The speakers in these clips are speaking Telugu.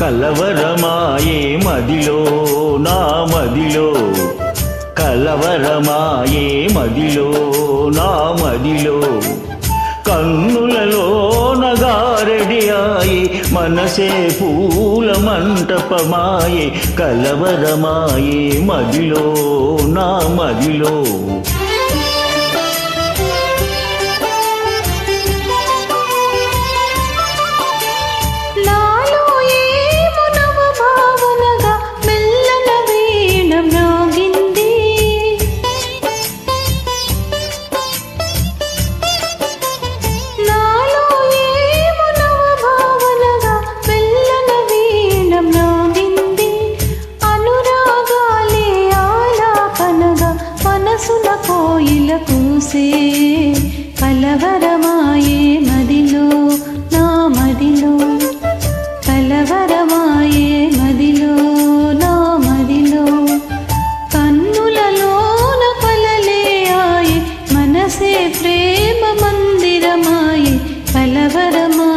కలవరమాయే మదిలో నా మదిలో. కలవరమాయే మదిలో నా మదిలో. కన్నులలో మనసే పూల మంటపమాయే కలవరమాయే మదిలో నా మదిలో. మనసున కోయిల కూసే కలవరమాయే మదిలో నా మదిలో. కలవరమాయే మదిలో నా మదిలో. కన్నులలోన కలలే ఆయే మనసే ప్రేమ మందిరమాయే కలవరమా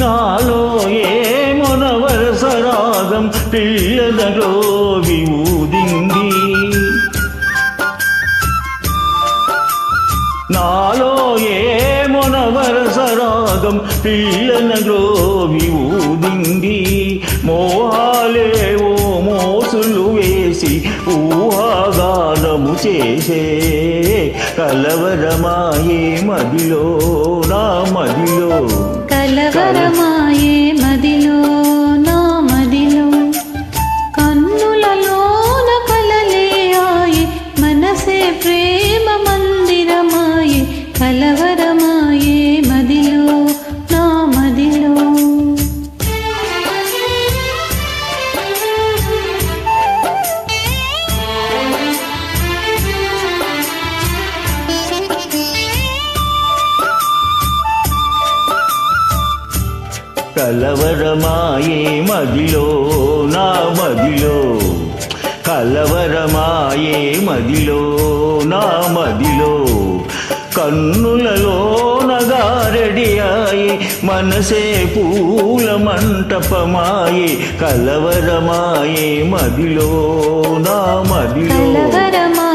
నాలో ఏ మొనవరసరాగం పిల్లదలో విమూదింది నాలో ఏ మొనవరసరాగం పిల్లనలో విఊదింది మోహాలేవో మోసులు వేసి ఊహాగానము చేసే కలవరమాయే మదిలో నా మదిలో. కలవరమాయే కలవరమాయే మదిలో నా మదిలో. కలవరమాయే మదిలో నా మదిలో. కన్నులలో నగారెడియాయి మనసే పూల మంటపమాయే. కలవరమాయే మదిలో నా మదిలో. కలవరమా